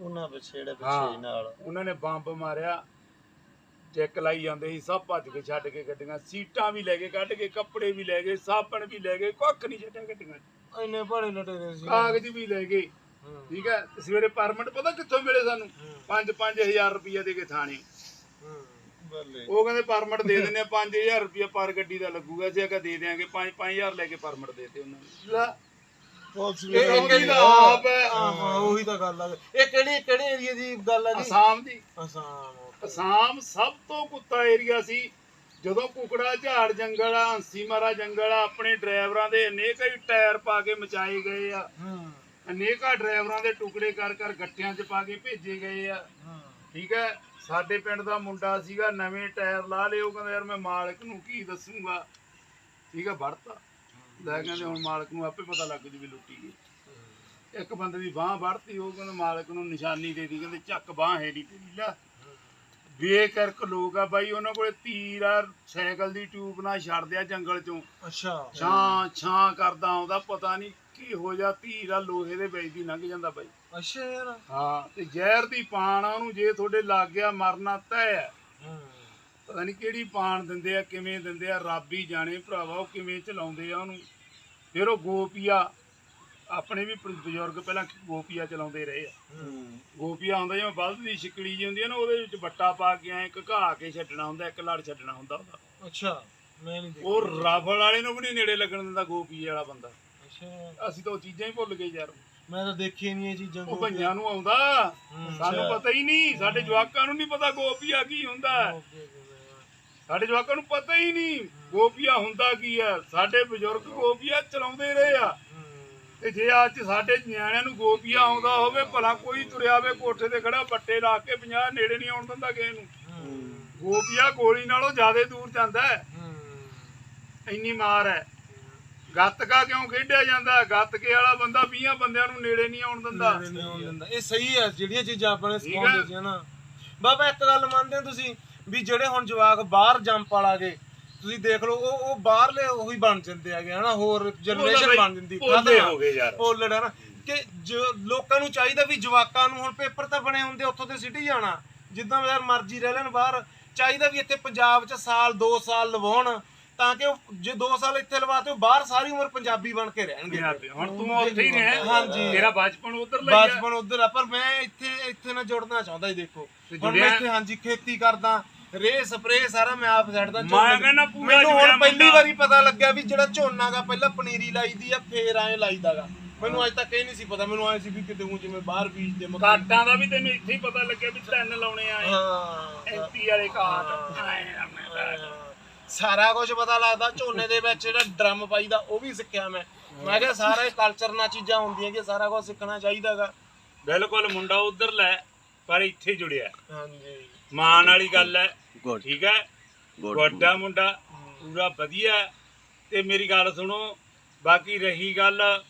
ਉਹਨਾਂ ਪਿੱਛੇ ਜਿਹੜੇ। ਪਿੱਛੇ ਨਾਲ। ਉਹਨਾਂ ਨੇ ਬੰਬ ਮਾਰਿਆ। ਚੈੱਕ ਲਾਈ ਜਾਂਦੇ ਸੀ ਸਭ ਭੱਜ ਕੇ ਛੱਡ ਕੇ ਗੱਡੀਆਂ ਸੀਟਾਂ ਵੀ ਲੈ ਕੇ ਕੱਢ ਕੇ ਕੱਪੜੇ ਵੀ ਲੈ ਗਏ ਸਾਬਣ ਵੀ ਲੈ ਗਏ ਕੱਖ ਨਹੀਂ ਛੱਡਿਆ ਗੱਡੀਆਂ 'ਚ। ਇੰਨੇ ਬੜੇ ਲਟੇਰੇ ਸੀ। ਕਾਗਜ਼ ਵੀ ਲੈ ਗਏ। ਹੂੰ, ਠੀਕ ਹੈ ਤੇ ਸਵੇਰੇ ਪਰਮਿਟ ਪਤਾ ਕਿੱਥੋਂ ਮਿਲੇ ਸਾਨੂੰ? 5-5000 ਰੁਪਏ ਦੇ ਕੇ ਥਾਣੇ। ਹੂੰ, ਬੱਲੇ। ਉਹ ਕਹਿੰਦੇ ਪਰਮਿਟ ਦੇ ਦਿੰਦੇ ਆ 5000 ਰੁਪਏ ਪਰ ਗੱਡੀ ਦਾ ਲੱਗੂਗਾ ਅਸੀਂ ਆਖਿਆ ਦੇ ਦਿਆਂਗੇ 5 5000 ਲੈ ਕੇ ਪਰਮਿਟ ਦੇਤੇ ਉਹਨਾਂ ਨੇ। ਲੈ ਪੁਲਿਸ ਵੀ ਇਹ ਇਹ ਉਹਦੀ ਕਿਹੜੀ ਤਾਂ ਆਪ ਹੈ। ਹਾਂ ਹਾਂ, ਉਹੀ ਤਾਂ ਗੱਲ ਆ। ਇਹ ਕਿਹੜੀ ਕਿਹੜੇ ਏਰੀਆ ਦੀ ਗੱਲ ਆ ਜੀ? ਅਸਾਮ ਦੀ। ਅਸਾਮ। ਅਸਾਮ ਸਭ ਤੋਂ ਕੁੱਤਾ ਏਰੀਆ ਸੀ। ਜਦੋਂ ਕੁਕੜਾ ਝਾੜ ਜੰਗਲ ਆ ਹੰਸੀ ਮਾਰਾ ਜੰਗਲ ਆ ਆਪਣੇ ਡਰਾਈਵਰਾਂ ਦੇ ਅਨੇਕ ਹੀ ਟਾਇਰ ਪਾ ਕੇ ਮਚਾਏ ਗਏ ਆ। ਹੂੰ। ਅਨੇਕਾਂ ਡਰਾਈਵਰਾਂ ਦੇ ਟੁਕੜੇ ਕਰ ਕਰ ਗੱਟਿਆਂ 'ਚ ਪਾ ਕੇ ਭੇਜੇ ਗਏ ਆ। ਹੂੰ। ਠੀਕ ਹੈ ਸਾਡੇ ਪਿੰਡ ਦਾ ਮੁੰਡਾ ਸੀਗਾ ਨਵੇਂ ਟਾਇਰ ਲਾ ਉਹ ਕਹਿੰਦਾ ਯਾਰ ਮੈਂ ਮਾਲਕ ਨੂੰ ਕੀ ਦੱਸੂਗਾ? ਠੀਕ ਹੈ ਵੜਤਾ। ਲੈ ਕਹਿੰਦੇ ਹੁਣ ਮਾਲਕ ਨੂੰ ਆਪੇ ਪਤਾ ਲੱਗ ਜੂ ਵੀ ਲੁੱਟੀ ਗਈ। ਇੱਕ ਬੰਦੇ ਦੀ ਬਾਹ ਵੜਤੀ ਉਹ ਕਹਿੰਦਾ ਮਾਲਕ ਨੂੰ ਨਿਸ਼ਾਨੀ ਦੇ ਦੀ। ਕਹਿੰਦੇ ਚੱਕ ਬਾਹ ਹੈ ਨਹੀਂ ਤੇਰੀ ਲੈ। ਬੇਕਰਕ ਲੋਕ ਆ ਬਾਈ ਉਹਨਾਂ ਕੋਲੇ ਤੀਰ ਆ ਸਾਈਕਲ ਦੀ ਟਿਊਬ ਨਾਲ ਛੱਡਦੇ ਆ ਜੰਗਲ ਚੋਂ। ਅੱਛਾ। ਛਾਂ ਛਾਂ ਕਰਦਾ ਆਉਂਦਾ ਪਤਾ ਨਹੀਂ ਕੀ ਹੋ ਜਾ ਤੀਰ ਆ ਲੋਹੇ ਦੇ ਵਿੱਚ ਦੀ ਲੰਘ ਜਾਂਦਾ ਬਾਈ। ਅੱਛਾ ਯਾਰ। ਹਾਂ ਤੇ ਜ਼ਹਿਰ ਦੀ ਪਾਣ ਆ ਉਹਨੂੰ ਜੇ ਤੁਹਾਡੇ ਲੱਗ ਗਿਆ ਮਰਨਾ ਹੈ ਹੂੰ। ਪਤਾ ਨਹੀਂ ਕਿਹੜੀ ਪਾਣ ਦਿੰਦੇ ਆ ਕਿਵੇਂ ਦਿੰਦੇ ਆ ਰੱਬ ਹੀ ਜਾਣੇ ਭਰਾਵਾ ਉਹ ਕਿਵੇਂ ਚਲਾਉਂਦੇ ਆ ਉਹਨੂੰ। ਫਿਰ ਉਹ ਗੋਪੀਆ ਆਪਣੇ ਵੀ ਬਜ਼ੁਰਗ ਪਹਿਲਾਂ ਗੋਪੀਆ ਚਲਾਉਂਦੇ ਰਹੇ ਆ। ਗੋਪੀਆ ਹੁੰਦਾ ਜਿਵੇਂ ਬਲਦ ਦੀ ਛਿਕੜੀ ਜੀ ਹੁੰਦੀ ਹੈ ਨਾ ਉਹਦੇ ਵਿੱਚ ਬੱਟਾ ਪਾ ਕੇ ਐ ਘਾ ਕੇ ਛੱਡਣਾ ਹੁੰਦਾ ਇੱਕ ਲੜ ਛੱਡਣਾ ਹੁੰਦਾ ਉਹਦਾ। ਅੱਛਾ ਮੈਂ ਨਹੀਂ ਦੇਖਿਆ। ਉਹ ਰਾਫਲ ਵਾਲੇ ਨੂੰ ਵੀ ਨਹੀਂ ਨੇੜੇ ਲੱਗਣ ਦਿੰਦਾ ਗੋਪੀਏ ਵਾਲਾ ਬੰਦਾ। ਅੱਛਾ। ਅਸੀਂ ਤਾਂ ਉਹ ਚੀਜ਼ਾਂ ਹੀ ਭੁੱਲ ਗਏ ਯਾਰ। ਮੈਂ ਤਾਂ ਦੇਖੀ ਨਹੀਂ ਇਹ ਚੀਜ਼ਾਂ ਉਹ। ਭਈਆਂ ਨੂੰ ਆਉਂਦਾ। ਸਾਨੂੰ। ਪਤਾ ਹੀ ਨਹੀਂ ਸਾਡੇ ਜਵਾਕਾਂ ਨੂੰ ਨਹੀਂ ਪਤਾ ਗੋਪੀਆ ਕੀ ਹੁੰਦਾ। ਸਾਡੇ ਜਵਾਕਾਂ ਨੂੰ ਪਤਾ ਹੀ ਨਹੀਂ ਗੋਪੀਆ ਹੁੰਦਾ ਕੀ ਹੈ ਸਾਡੇ ਬਜ਼ੁਰਗ ਗੋਪੀਆ ਚਲਾਉਂਦੇ ਰਹੇ ਆ। ਤੇ ਜੇ ਅੱਜ ਸਾਡੇ ਨਿਆਣਿਆਂ ਨੂੰ ਗੋਪੀਆ ਆਉਂਦਾ ਹੋਵੇ ਭਲਾ ਕੋਈ ਤੁਰਿਆ ਹੋਵੇ ਕੋਠੇ ਤੇ ਖੜਾ ਬੱਟੇ ਲਾ ਕੇ 50 ਨੇੜੇ ਨਹੀਂ ਆਉਣ ਦਿੰਦਾ ਕਿਸੇ ਨੂੰ ਗੋਪੀਆ ਗੋਲੀ ਨਾਲੋਂ ਜ਼ਿਆਦਾ ਦੂਰ ਜਾਂਦਾ ਹੈ ਇੰਨੀ ਮਾਰ ਹੈ ਗੱਤਕਾ ਕਿਉਂ ਖੇਡਿਆ ਜਾਂਦਾ? ਗੱਤਕੇ ਵਾਲਾ ਬੰਦਾ 20 ਬੰਦਿਆਂ ਨੂੰ ਨੇੜੇ ਨਹੀਂ ਆਉਣ ਦਿੰਦਾ। ਇਹ ਸਹੀ ਹੈ ਜਿਹੜੀਆਂ ਚੀਜ਼ਾਂ ਆਪਾਂ ਨੇ ਸਿਖਾਉਂਦੇ। ਸੀ ਨਾ ਬਾਬਾ ਇੱਕ ਗੱਲ ਮੰਨਦੇ ਹੋ ਤੁਸੀਂ ਵੀ ਜਿਹੜੇ ਹੁਣ ਜਵਾਕ ਬਾਹਰ ਜੰਪ ਵਾਲਾ ਗਏ ਤੁਸੀਂ ਦੇਖ ਲਓ ਉਹ ਉਹ ਬਾਹਰਲੇ ਉਹੀ ਬਣ ਜਾਂਦੇ ਹੈਗੇ ਹਨਾ ਹੋਰ ਜਨਰੇਸ਼ਨ ਬਣ ਜਾਂਦੀ। ਭੋਲੇ ਹੋ ਗਏ ਯਾਰ। ਭੋਲੜ ਹੈ ਨਾ ਕਿ ਜੋ ਲੋਕਾਂ ਨੂੰ ਚਾਹੀਦਾ ਵੀ ਜਵਾਕਾਂ ਨੂੰ ਹੁਣ ਪੇਪਰ ਤਾਂ ਬਣੇ ਹੁੰਦੇ ਉੱਥੋਂ ਤੇ ਸਿਟੀ ਜਾਣਾ। ਜਿੱਦਾਂ ਯਾਰ ਮਰਜ਼ੀ ਰਹਿ ਲੈਣ ਬਾਹਰ। ਚਾਹੀਦਾ ਵੀ ਇੱਥੇ ਪੰਜਾਬ 'ਚ ਸਾਲ 2 ਸਾਲ ਲਵਾਉਣ ਤਾਂ ਕਿ ਜੇ 2 ਸਾਲ ਇੱਥੇ ਲਵਾਤੇ ਉਹ ਬਾਹਰ ਸਾਰੀ ਉਮਰ ਪੰਜਾਬੀ ਬਣ ਕੇ ਰਹਿਣਗੇ। ਹੁਣ ਤੂੰ ਉੱਥੇ ਹੀ ਰਹਿ। ਹਾਂਜੀ। ਤੇਰਾ ਬਚਪਨ ਉਧਰ ਲਈ ਬਚਪਨ ਉਧਰ ਆ ਪਰ ਮੈਂ ਇੱਥੇ ਇੱਥੇ ਨਾਲ ਜੁੜਨਾ ਚਾਹੁੰਦਾ ਜੀ ਦੇਖੋ। ਤੇ ਹੁਣ ਜੁੜਿਆ? ਮੈਂ ਇੱਥੇ ਹਾਂਜੀ ਖੇਤੀ ਕਰਦਾ। ਰੇ ਸਪਰੇ ਸਾਰਾ ਮੈਂ ਆਪ ਛੱਡਦਾ ਮੈਂ ਕਹਿੰਦਾ ਪੂਰਾ ਮੈਨੂੰ ਹੁਣ ਪਹਿਲੀ। ਵਾਰੀ ਪਤਾ ਲੱਗਿਆ ਵੀ ਜਿਹੜਾ ਝੋਨਾ ਪਹਿਲਾਂ ਪਨੀਰੀ ਲਾਈਦੀ ਆ ਫੇਰ ਐਂ ਲਾਈਦਾਗਾ। ਮੈਨੂੰ ਅੱਜ ਤੱਕ ਇਹ ਨਹੀਂ ਸੀ ਪਤਾ ਮੈਨੂੰ ਐਂ ਸੀ ਵੀ ਕਿਤੇ ਹੂੰ ਜਿਵੇਂ ਬਾਹਰ ਬੀਜਦੇ ਮੱਕੀ ਕਾਟਾਂ ਦਾ ਵੀ ਤੈਨੂੰ ਇੱਥੇ ਹੀ ਪਤਾ ਲੱਗਿਆ ਵੀ ਤਿੰਨ ਲਾਉਣੇ ਆਏ ਹਾਂ। ਐਂਟੀ ਵਾਲੇ ਕਾਟ। ਸਾਰਾ ਕੁਝ ਪਤਾ ਲੱਗਦਾ ਝੋਨੇ ਦੇ ਵਿੱਚ ਜਿਹੜਾ ਡਰਮ ਪਾਈਦਾ ਉਹ ਵੀ ਸਿੱਖਿਆ ਮੈਂ। ਮੈਂ ਕਿਹਾ ਸਾਰਾ ਕਲਚਰ ਨਾਲ ਚੀਜ਼ਾਂ ਹੁੰਦੀਆਂ ਕਿ ਸਾਰਾ ਕੁਝ ਸਿੱਖਣਾ ਚਾਹੀਦਾਗਾ। ਬਿਲਕੁਲ ਮੁੰਡਾ ਉਧਰ ਲੈ ਪਰ ਇੱਥੇ ਜੁੜਿਆ। ਹਾਂਜੀ। ਮਾਣ ਵਾਲੀ ਗੱਲ ਹੈ। Good. ਠੀਕ ਹੈ? ਵੱਡਾ ਮੁੰਡਾ ਪੂਰਾ ਵਧੀਆ ਹੈ। ਤੇ ਮੇਰੀ ਗੱਲ ਸੁਣੋ ਬਾਕੀ ਰਹੀ ਗੱਲ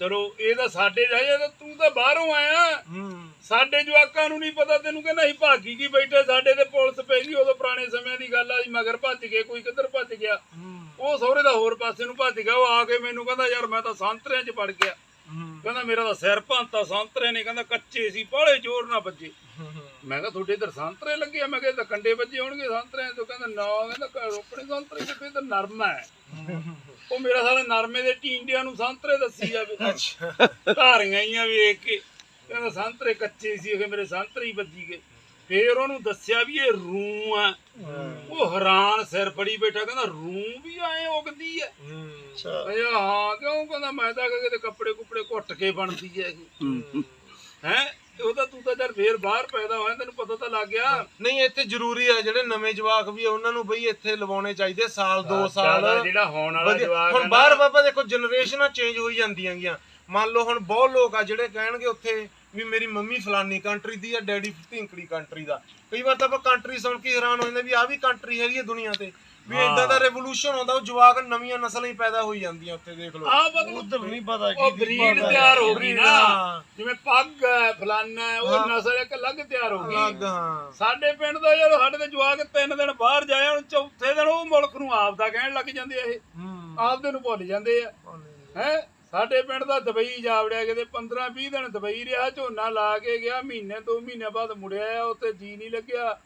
ਚਲੋ ਇਹ ਤਾਂ ਸਾਡੇ ਜਾਏ ਤਾਂ ਤੂੰ ਤਾਂ ਬਾਹਰੋਂ ਆਇਆ। ਹੂੰ। ਸਾਡੇ ਜਵਾਕਾਂ ਨੂੰ ਨਹੀਂ ਪਤਾ ਤੈਨੂੰ ਕਹਿੰਦਾ ਅਸੀਂ ਭਾਗੀ ਕੀ ਬੈਠੇ ਸਾਡੇ ਤੇ ਪੁਲਿਸ ਪੈ ਗਈ ਉਦੋਂ ਪੁਰਾਣੇ ਸਮਿਆਂ ਦੀ ਗੱਲ ਆ ਜੀ ਮਗਰ ਭੱਜ ਗਏ ਕੋਈ ਕਿੱਧਰ ਭੱਜ ਗਿਆ। ਹੂੰ। ਉਹ ਸਹੁਰੇ ਦਾ ਹੋਰ ਪਾਸੇ ਨੂੰ ਭੱਜ ਗਿਆ ਉਹ ਆ ਕੇ ਮੈਨੂੰ ਕਹਿੰਦਾ ਯਾਰ ਮੈਂ ਤਾਂ ਸੰਤਰਿਆਂ 'ਚ ਪੜ ਗਿਆ। ਹੂੰ। ਕਹਿੰਦਾ ਮੇਰਾ ਤਾਂ ਸਿਰ ਭੰਤਾ ਸੰਤਰੇ ਨੇ ਕਹਿੰਦਾ ਕੱਚੇ ਸੀ ਬਾਹਲੇ ਜ਼ੋਰ ਨਾਲ ਵੱਜੇ। ਮੈਂ ਕਿਹਾ ਤੁਹਾਡੇ ਇਧਰ ਸੰਤਰੇ ਲੱਗੇ ਆ। ਮੈਂ ਕਿਹਾ ਇਹ ਤਾਂ ਕੰਡੇ ਵੱਜੇ ਹੋਣਗੇ ਸੰਤਰਿਆਂ ਤੋਂ ਕਹਿੰਦਾ ਨਾ ਕਹਿੰਦਾ ਆਪਣੇ ਸੰਤਰੇ ਕਿਤੇ ਤਾਂ ਨਰਮ ਹੈ। ਉਹ ਮੇਰਾ ਸਾਲਾ ਨਰਮੇ ਦੇ ਟੀਂਡਿਆਂ ਨੂੰ ਸੰਤਰੇ ਦੱਸੀ ਜਾਵੇ। ਅੱਛਾ। ਧਾਰੀਆਂ ਹੀ ਆ ਵੇਖ ਕੇ। ਕਹਿੰਦਾ ਸੰਤਰੇ ਕੱਚੇ ਸੀ ਕਿ ਮੇਰੇ ਸੰਤਰੇ ਹੀ ਵੱਜੀ ਗਏ। ਫੇਰ ਉਹਨੂੰ ਦੱਸਿਆ ਵੀ ਇਹ ਰੂ ਆ। ਉਹ ਹੈਰਾਨ ਸਿਰ ਫੜੀ ਬੈਠਾ ਕਹਿੰਦਾ ਰੂ ਵੀ ਐ ਉਗਦੀ ਐ। ਅੱਛਾ। ਹਾਂ ਕਿਉਂ? ਕਹਿੰਦਾ ਮੈਂ ਤਾਂ ਕਿਤੇ ਕੱਪੜੇ ਕੁਪੜੇ ਘੁੱਟ ਕੇ ਬਣਦੀ ਐ ਇਹ। ਹੈ? ਉਹ ਤਾਂ ਤੂੰ ਜਦ ਫੇਰ ਬਾਹਰ ਪੈਦਾ ਹੋਇਆ ਤੈਨੂੰ ਪਤਾ ਤਾਂ ਲੱਗ ਗਿਆ। ਨਹੀਂ ਇੱਥੇ ਜ਼ਰੂਰੀ ਹੈ ਜਿਹੜੇ ਨਵੇਂ ਜਵਾਕ ਵੀ ਆ ਉਹਨਾਂ ਨੂੰ ਬਈ ਇੱਥੇ ਲਵਾਉਣੇ ਚਾਹੀਦੇ ਸਾਲ 2 ਸਾਲ। ਜਿਹੜਾ ਹੋਣ ਵਾਲਾ ਵਧੀਆ। ਜਵਾਕ ਹੁਣ ਬਾਹਰ ਬਾਬਾ ਦੇਖੋ ਜਨਰੇਸ਼ਨਾਂ ਚੇਂਜ ਹੋਈ ਜਾਂਦੀਆਂ ਗੀਆਂ। ਮੰਨ ਲਓ ਹੁਣ ਬਹੁਤ ਲੋਕ ਆ ਜਿਹੜੇ ਕਹਿਣਗੇ ਉੱਥੇ ਵੀ ਮੇਰੀ ਮੰਮੀ ਫਲਾਨੀ ਕੰਟਰੀ ਦੀ ਆ ਡੈਡੀ ਢਿੰਕੜੀ ਕੰਟਰੀ ਦਾ। ਕਈ ਵਾਰ ਤਾਂ ਆਪਾਂ ਕੰਟਰੀ ਸੁਣ ਕੇ ਹੈਰਾਨ ਹੋ ਜਾਂਦੇ ਵੀ ਆ ਵੀ ਕੰਟਰੀ ਹੈਗੀ ਹੈ ਦੁਨੀਆ ਤੇ। ਵੀ ਇਦਾਂ ਦਾ ਰੈਵੋਲੂਸ਼ਨ ਆਉਂਦਾ ਉਹ ਜਵਾਕ ਨਵੀਆਂ ਨਸਲਾਂ ਹੀ ਪੈਦਾ ਹੋਈ ਜਾਂਦੀਆਂ ਉੱਥੇ ਦੇਖ ਲਓ। ਆਹ ਮਤਲਬ ਉਧਰ ਨਹੀਂ ਪਤਾ ਉਹ ਕੀ ਬਰੀਡ ਤਿਆਰ ਹੋ ਗਈ ਨਾ। ਜਿਵੇਂ ਪੱਗ ਹੈ ਫਲਾਨਾ ਹੈ, ਉਹ। ਨਸਲ ਇੱਕ ਅਲੱਗ ਤਿਆਰ ਹੋ ਗਈ। ਅਲੱਗ ਹਾਂ। ਸਾਡੇ ਪਿੰਡ ਦਾ ਯਾਰ ਸਾਡੇ ਦੇ ਜਵਾਕ ਤਿੰਨ ਦਿਨ ਬਾਹਰ ਜਾਏ ਹੁਣ ਚੌਥੇ ਦਿਨ ਉਹ ਮੁਲਕ ਨੂੰ ਆਪ ਦਾ ਕਹਿਣ ਲੱਗ ਜਾਂਦੇ ਆ ਇਹ। ਆਪਦੇ ਨੂੰ ਭੁੱਲ ਜਾਂਦੇ ਆ। ਹੈ? ਸਾਡੇ ਪਿੰਡ ਦਾ ਦੁਬਈ ਜਾ ਵੜਿਆ ਕਿਤੇ 15 20 ਦਿਨ ਦੁਬਈ ਰਿਹਾ ਝੋਨਾ ਲਾ ਕੇ ਗਿਆ ਮਹੀਨੇ ਦੋ ਮਹੀਨੇ ਬਾਅਦ ਮੁੜਿਆ ਆ ਉੱਥੇ ਜੀ ਨਹੀਂ ਲੱਗਿਆ।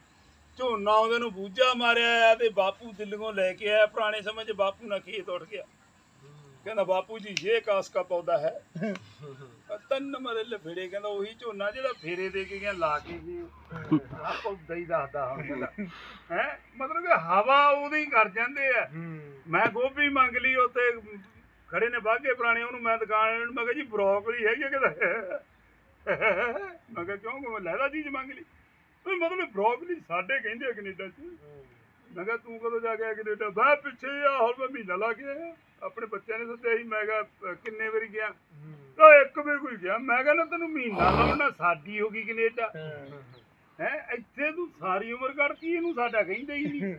ਝੋਨਾ ਉਹਦੇ ਨੂੰ ਬੂਝਾ ਮਾਰਿਆ ਆ ਤੇ ਬਾਪੂ ਦਿੱਲੀੋਂ ਲੈ ਕੇ ਆਇਆ। ਪੁਰਾਣੇ ਸਮੇਂ 'ਚ ਬਾਪੂ ਨਾਲ ਖੇਤ ਉੱਠ ਗਿਆ। ਕਹਿੰਦਾ, ਬਾਪੂ ਜੀ, ਇਹ ਕਾਸ ਕਾ ਪੌਦਾ ਹੈ। ਤਨ ਮਰੇ ਲਫੇੜੇ, ਕਹਿੰਦਾ, ਉਹੀ ਝੋਨਾ ਜਿਹੜਾ ਫੇਰੇ ਦੇ ਕੇ ਗਿਆ, ਲਾ ਕੇ ਗਏ ਆ ਪੌਦਾ ਦੱਸਦਾ ਹੈ ਮਤਲਬ ਕਿ ਹਵਾ ਉਹਦੀ ਕਰ ਜਾਂਦੇ ਆ। ਮੈਂ ਗੋਭੀ ਮੰਗ ਲਈ, ਉੱਥੇ ਖੜੇ ਨੇ ਬਾਗੇ ਪੁਰਾਣੇ, ਉਹਨੂੰ ਮੈਂ ਦੁਕਾਨ ਮੈਂ ਕਿਹਾ, ਜੀ, ਬਰੋਕਲੀ ਹੈਗੀ ਕਹਿੰਦਾ ਮੈਂ ਕਿਹਾ, ਕਿਉਂ? ਮੈਂ ਲੈਦਾ ਚੀਜ਼ ਮੰਗ ਲਈ। ਉਹ ਮਤਲਬ ਬਰੋਕਲੀ ਸਾਡੇ ਕਹਿੰਦੇ ਆ ਕੈਨੇਡਾ 'ਚ। ਮੈਂ ਕਿਹਾ ਤੂੰ ਕਦੋਂ ਜਾ ਕੇ ਆਇਆ ਕੈਨੇਡਾ? ਮੈਂ ਪਿੱਛੇ ਆ ਮੈਂ ਮਹੀਨਾ ਲਾ ਕੇ ਆਇਆ ਆਪਣੇ ਬੱਚਿਆਂ ਨੇ ਸੱਦਿਆ ਸੀ ਮੈਂ ਕਿਹਾ ਕਿੰਨੇ ਵਾਰੀ ਗਿਆ? ਉਹ ਇੱਕ ਵਾਰ ਕੋਈ ਗਿਆ। ਮੈਂ ਕਿਹਾ ਨਾ ਤੈਨੂੰ ਮਹੀਨਾ ਲਾਉਣਾ ਸਾਡੀ ਹੋ ਗਈ ਕੈਨੇਡਾ। ਹੈ ਇੱਥੇ ਤੂੰ ਸਾਰੀ ਉਮਰ ਕੱਢਤੀ ਇਹਨੂੰ ਸਾਡਾ ਕਹਿੰਦੇ ਹੀ ਨਹੀਂ।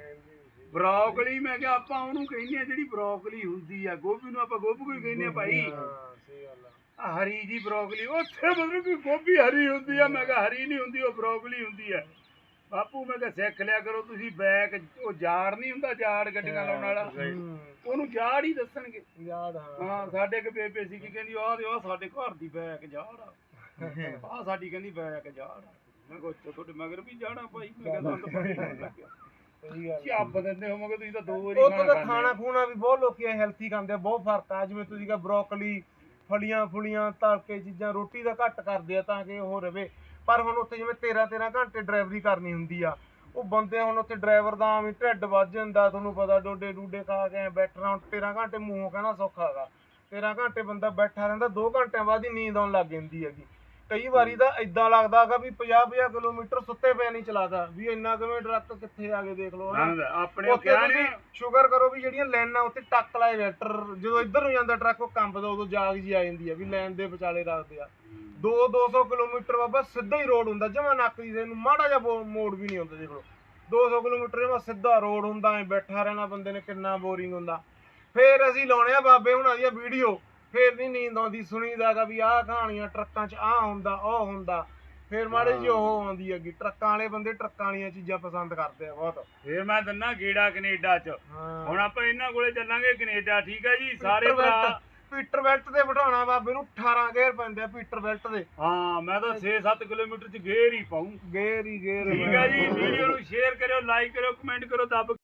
ਬਰੋਕਲੀ ਮੈਂ ਕਿਹਾ ਆਪਾਂ ਉਹਨੂੰ ਕਹਿੰਦੇ ਆ ਜਿਹੜੀ ਬਰੋਕਲੀ ਹੁੰਦੀ ਆ ਗੋਭੀ ਨੂੰ ਆਪਾਂ ਗੋਭੀ ਕੋਈ ਕਹਿੰਦੇ ਆ ਭਾਈ। ਸਹੀ ਗੱਲ ਆ। ਆਹ ਹਰੀ ਜੀ ਬਰੋਕਲੀ ਉੱਥੇ ਮਤਲਬ ਕਿ ਗੋਭੀ ਹਰੀ ਹੁੰਦੀ ਆ ਮੈਂ ਕਿਹਾ ਹਰੀ ਨਹੀਂ ਹੁੰਦੀ ਉਹ ਬਰੋਕਲੀ ਹੁੰਦੀ ਆ। ਬਾਪੂ ਮੈਂ ਕਿਹਾ ਸਿੱਖ ਲਿਆ ਕਰੋ ਤੁਸੀਂ ਬੈਕ ਉਹ ਜਾੜ ਨਹੀਂ ਹੁੰਦਾ ਜਾੜ ਗੱਡੀਆਂ ਲਾਉਣ ਵਾਲਾ। ਉਹਨੂੰ ਜਾੜ ਹੀ ਦੱਸਣਗੇ। ਯਾਦ ਹਾਂ ਹਾਂ ਸਾਡੇ ਕੇ ਬੇਬੇ ਸੀ ਕਿ ਕਹਿੰਦੀ ਆਹ ਦੇ ਆਹ ਸਾਡੇ ਘਰ ਦੀ ਬੈਕ ਜਾੜ ਆ। ਆਹ ਸਾਡੀ ਕਹਿੰਦੀ ਬੈਕ ਜਾੜ ਆ। ਮੈਂ ਕਿਹਾ ਤੁਹਾਡੇ ਮਗਰ ਵੀ ਜਾਣਾ ਭਾਈ ਮੈਂ ਕਿਹਾ ਤੁਹਾਨੂੰ ਤਾਂ ਪਤਾ ਹੀ ਲੱਗਿਆ। ਗੱਲ ਚੱਬ ਦਿੰਦੇ ਹੋਵੋਗੇ ਤੁਸੀਂ ਤਾਂ ਦੋ ਵਾਰੀ ਖਾਣਾ ਖਾਣਾ ਵੀ ਬਹੁਤ ਲੋਕੀ ਹੈਲਥੀ ਖਾਂਦੇ ਬਹੁਤ ਫ਼ਰਕ ਆ। ਜਿਵੇਂ ਤੁਸੀਂ ਕਿਹਾ ਬਰੋਕਲੀ ਫਲੀਆਂ ਫੁਲੀਆਂ ਤਲਕੇ ਚੀਜ਼ਾਂ, ਰੋਟੀ ਦਾ ਘੱਟ ਕਰਦੇ ਆ ਤਾਂ ਕਿ ਉਹ ਰਵੇ। ਪਰ ਹੁਣ ਉੱਥੇ ਜਿਵੇਂ 13 13 ਘੰਟੇ ਡਰਾਈਵਰੀ ਕਰਨੀ ਹੁੰਦੀ ਆ, ਉਹ ਬੰਦੇ ਹੁਣ ਉੱਥੇ ਡਰਾਈਵਰ ਦਾ ਆਵੇਂ ਢਿੱਡ ਵੱਜ ਜਾਂਦਾ, ਤੁਹਾਨੂੰ ਪਤਾ ਡੋਡੇ ਡੂਡੇ ਖਾ ਕੇ ਬੈਠਣਾ, ਹੁਣ 13 ਘੰਟੇ ਮੂੰਹੋਂ ਕਹਿਣਾ ਸੌਖਾ ਹੈਗਾ। 13 ਘੰਟੇ ਬੰਦਾ ਬੈਠਾ ਰਹਿੰਦਾ 2 ਘੰਟਿਆਂ ਬਾਅਦ ਹੀ ਨੀਂਦ ਆਉਣ ਲੱਗ ਜਾਂਦੀ ਹੈਗੀ। ਕਈ ਵਾਰੀ ਤਾਂ ਇਦਾਂ ਲੱਗਦਾ ਹੈਗਾ ਵੀ 50 50 ਕਿਲੋਮੀਟਰ ਸੁੱਤੇ ਪਏ ਨਹੀਂ ਚਲਾਦਾ ਵੀ ਇੰਨਾ ਕਿਵੇਂ ਟਰੱਕ ਕਿੱਥੇ ਆ ਕੇ ਦੇਖ ਲਓ ਹਨਾ? ਨਾ, ਆਪਣੇ ਉੱਥੇ ਕਿਹਾ ਤੁਸੀਂ ਨਹੀਂ ਸ਼ੁਕਰ ਕਰੋ ਵੀ ਜਿਹੜੀਆਂ ਲਾਈਨਾਂ ਉੱਤੇ ਟੱਕ ਲਾਏ ਵੈਕਟਰ ਜਦੋਂ ਇੱਧਰ ਨੂੰ ਜਾਂਦਾ ਟਰੱਕ ਉਹ ਕੰਬਦਾ ਉਦੋਂ ਜਾਗ ਜੀ ਆ ਜਾਂਦੀ ਆ ਵੀ ਲਾਈਨ ਦੇ ਵਿਚਾਲੇ ਰੱਖਦੇ ਆ। 2 200 ਕਿਲੋਮੀਟਰ ਬਾਬਾ ਸਿੱਧਾ ਹੀ ਰੋਡ ਹੁੰਦਾ ਜਮਾ ਨੱਕ ਦੀ ਨੂੰ ਮਾੜਾ ਜਿਹਾ ਬੋ- ਮੋੜ ਵੀ ਨਹੀਂ ਹੁੰਦਾ ਦੇਖ ਲਓ। 200 ਕਿਲੋਮੀਟਰ ਜਮਾ ਸਿੱਧਾ ਰੋਡ ਹੁੰਦਾ ਐ ਬੈਠਾ ਰਹਿਣਾ ਬੰਦੇ ਨੇ ਕਿੰਨਾ ਬੋਰਿੰਗ ਹੁੰਦਾ। ਫੇਰ ਅਸੀਂ ਲਾਉਣੇ ਆ ਬਾਬੇ ਹੁਣਾਂ ਦੀਆਂ ਵੀਡੀਓ ਫੇਰ ਨਹੀਂ ਨੀਂਦ ਆਉਂਦੀ ਸੁਣੀਦਾਗਾ ਵੀ ਆਹ ਕਹਾਣੀਆਂ ਟਰੱਕਾਂ 'ਚ ਆਹ ਹੁੰਦਾ ਉਹ ਹੁੰਦਾ। ਫੇਰ ਮਾੜੇ ਜਿਹੀ ਉਹ ਆਉਂਦੀ ਹੈਗੀ। ਟਰੱਕਾਂ ਵਾਲੇ ਬੰਦੇ ਟਰੱਕਾਂ ਵਾਲੀਆਂ ਚੀਜ਼ਾਂ ਪਸੰਦ ਕਰਦੇ ਆ ਬਹੁਤ। ਫੇਰ ਮੈਂ ਦੰਨਾ ਗੇੜਾ ਕੈਨੇਡਾ ਚ। ਹਾਂ। ਹੁਣ ਆਪਾਂ ਇਹਨਾਂ ਕੋਲੇ ਚੱਲਾਂਗੇ ਕੈਨੇਡਾ ਠੀਕ ਹੈ ਜੀ? ਸਾਰੇ ਪੀਟਰ ਭਰਾ ਬੈਲਟ ਪੀਟਰ ਬੈਲਟ ਤੇ ਬਿਠਾਉਣਾ ਬਾਬੇ ਨੂੰ 18 ਗੇਅਰ ਪੈਂਦੇ ਆ ਪੀਟਰ ਬੈਲਟ ਦੇ। ਹਾਂ ਮੈਂ ਤਾਂ 6-7 ਕਿਲੋਮੀਟਰ ਚ ਗੇਰ ਹੀ ਪਾਉਂ ਗੇਅਰ ਹੀ ਗੇਅਰ ਠੀਕ ਹੈ ਜੀ ਵੀਡੀਓ ਨੂੰ ਸ਼ੇਅਰ ਕਰਿਓ ਲਾਈਕ ਕਰਿਓ ਕਮੈਂਟ ਕਰੋ ਦੱਬ